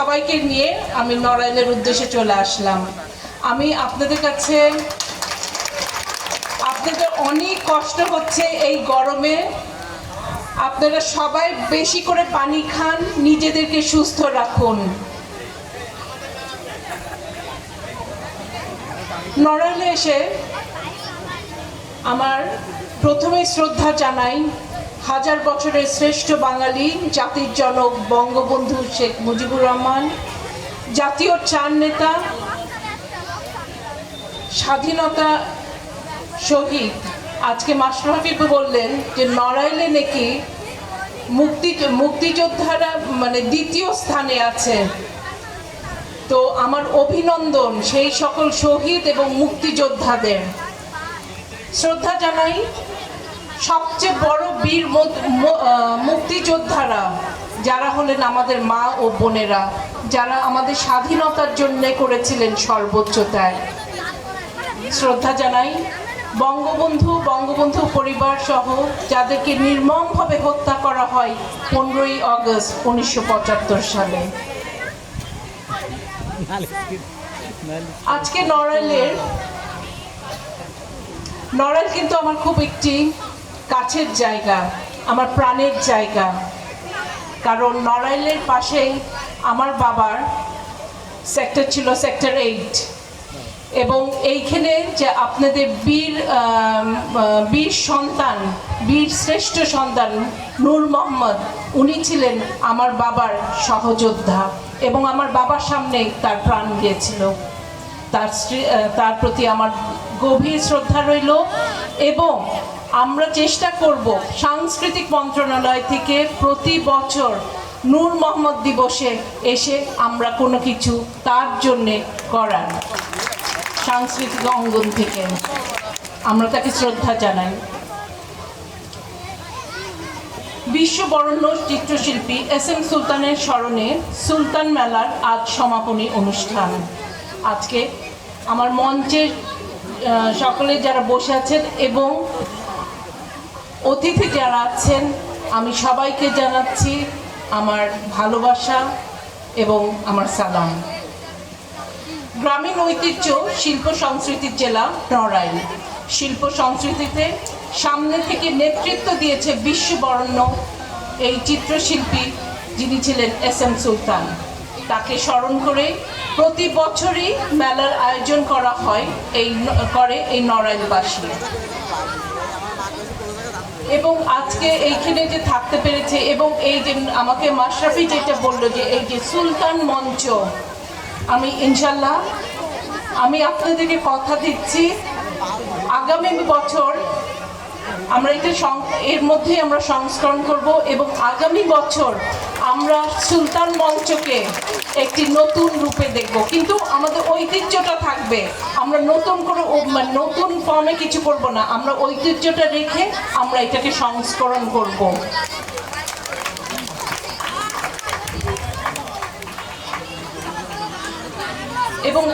সবাইকে নিয়ে আমি নড়াইলের উদ্দেশ্যে চলে আসলাম। আমি আপনাদের কাছে আপনাদের অনেক কষ্ট হচ্ছে এই গরমে। আপনারা সবাই বেশি করে পানি খান, নিজেদেরকে সুস্থ রাখুন। নড়াইলে এসে আমার প্রথমে শ্রদ্ধা জানাই হাজার বছরের শ্রেষ্ঠ বাঙালি, জাতির জনক বঙ্গবন্ধু শেখ মুজিবুর রহমান, জাতীয় চার নেতা, স্বাধীনতা শহীদ। আজকে মাস্টার হাফিজ বললেন যে নড়াইলে নাকি মুক্তি, মুক্তিযোদ্ধারা মানে দ্বিতীয় স্থানে আছে। তো আমার অভিনন্দন সেই সকল শহীদ এবং মুক্তিযোদ্ধাদের। শ্রদ্ধা জানাই সবচেয়ে বড় বীর মুক্তিযোদ্ধারা যারা হলেন আমাদের মা ও বোনেরা, যারা আমাদের স্বাধীনতার জন্য করেছিলেন সর্বোচ্চ ত্যাগ। শ্রদ্ধা জানাই বঙ্গবন্ধু বঙ্গবন্ধু পরিবার সহ যাদেরকে নির্মমভাবে হত্যা করা হয় পনেরোই আগস্ট উনিশশো পঁচাত্তর সালে। আজকে নড়াইলের নড়াইল কিন্তু আমার খুব একটি কাছের জায়গা, আমার প্রাণের জায়গা। কারণ নড়াইলের পাশেই আমার বাবার সেক্টর ছিল সেক্টর এইট এবং এইখানে যে আপনাদের বীর বীর সন্তান, বীর শ্রেষ্ঠ সন্তান নূর মোহাম্মদ, উনি ছিলেন আমার বাবার সহযোদ্ধা এবং আমার বাবার সামনেই তার প্রাণ গিয়েছিল। তার তার প্রতি আমার গভীর শ্রদ্ধা রইল এবং আমরা চেষ্টা করব সাংস্কৃতিক মন্ত্রণালয় থেকে প্রতি বছর নূর মোহাম্মদ দিবসে এসে আমরা কোনো কিছু তার জন্যে করার। সাংস্কৃতিক অঙ্গন থেকে আমরা তাকে শ্রদ্ধা জানাই। বিশ্ববরণ্য চিত্রশিল্পী এস এম সুলতানের স্মরণে সুলতান মেলার আজ সমাপনী অনুষ্ঠান। আজকে আমার মঞ্চে সকলে যারা বসে আছেন এবং অতিথি যারা আছেন, আমি সবাইকে জানাচ্ছি আমার ভালোবাসা এবং আমার সালাম। গ্রামীণ ঐতিহ্য শিল্প সংস্কৃতির জেলা নড়াইল। শিল্প সংস্কৃতিতে সামনে থেকে নেতৃত্ব দিয়েছে বিশ্ববরণ্য এই চিত্রশিল্পী, যিনি ছিলেন এস এম সুলতান। তাকে স্মরণ করে প্রতি বছরই মেলার আয়োজন করা হয় এই করে এই নড়াইলবাসী। এবং আজকে এইখানে যে থাকতে পেরেছে এবং এই যে আমাকে মাশরাফি যেটা বলল যে এই যে সুলতান মঞ্চ, আমি ইনশাল্লাহ আমি আপনাদেরকে কথা দিচ্ছি। আগামী বছর আমরা এটা সং- এর মধ্যেই আমরা সংস্করণ করব এবং আগামী বছর আমরা সুলতান মঞ্চকে একটি নতুন রূপে দেখব। কিন্তু আমাদের ঐতিহ্যটা থাকবে। আমরা নতুন করে মানে নতুন ফর্মে কিছু করব না। আমরা ঐতিহ্যটা রেখে আমরা এটাকে সংস্করণ করব। এবং